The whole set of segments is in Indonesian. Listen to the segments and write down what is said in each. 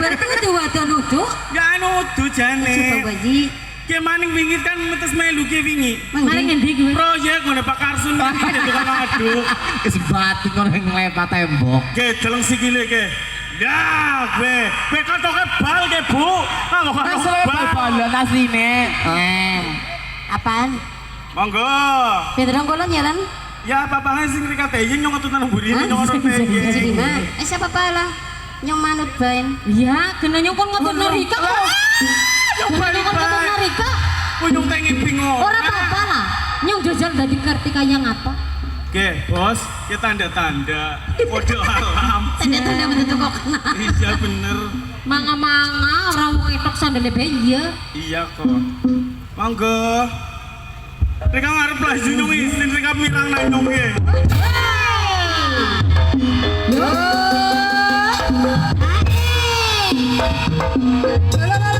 Berarti itu waktu nuduh? Gak nuduh jane. Coba waji. Ki maning wingi kan metes melu ke wingi. yang endi kuwi? Proyek iya, ngono Pak Karsun iki tukang adu. Wis batin yang nglepat tembok. Ki deleng sikile ke. Ya, be, be katoke bal ke bu, ah, kamu katoke bal balan asline. Eh, apaan? Monggo. Pinterong kolon nyalan? Ya, papahan sing rikateyin iya, nyong ketutan buri nyong ono Eh, siapa pala? Ah? Nyong manut bain. Iya, kena nyong kon ngotot narika. Nyong balik bae. narika. Nyong tengen bingung. Ora apa-apa lah. Nyong jajal dadi ngerti kaya ngapa. Oke, bos, ya tanda-tanda kode alam. Tanda-tanda betul kok kena. Iya bener, Manga-manga ora wong etok sandale bae iya. iya kok. Monggo. Reka ngarep laju nyong isin, reka mirang nang nyong ¡Dale,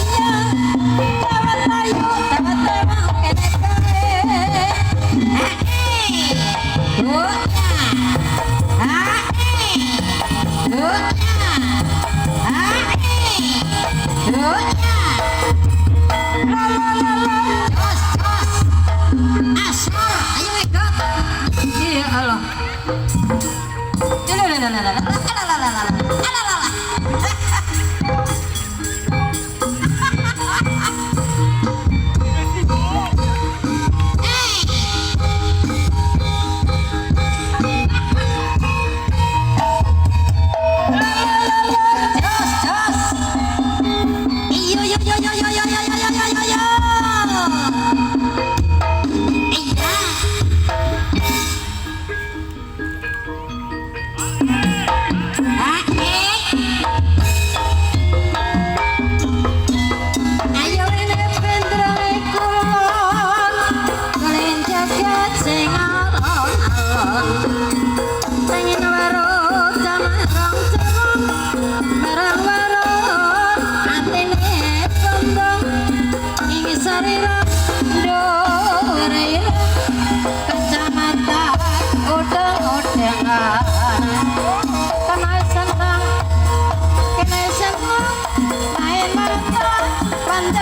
அந்த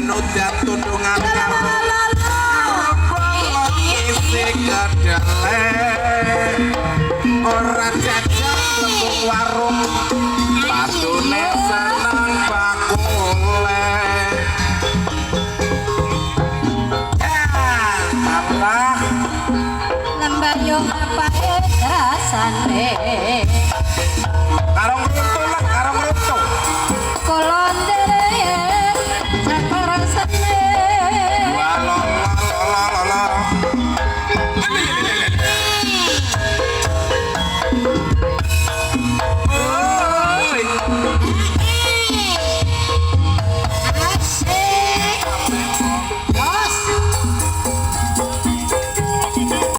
no te atunung Orang cedak lembu warung Patune seneng pakule Apa? Lembah yo apa rasane? Eh,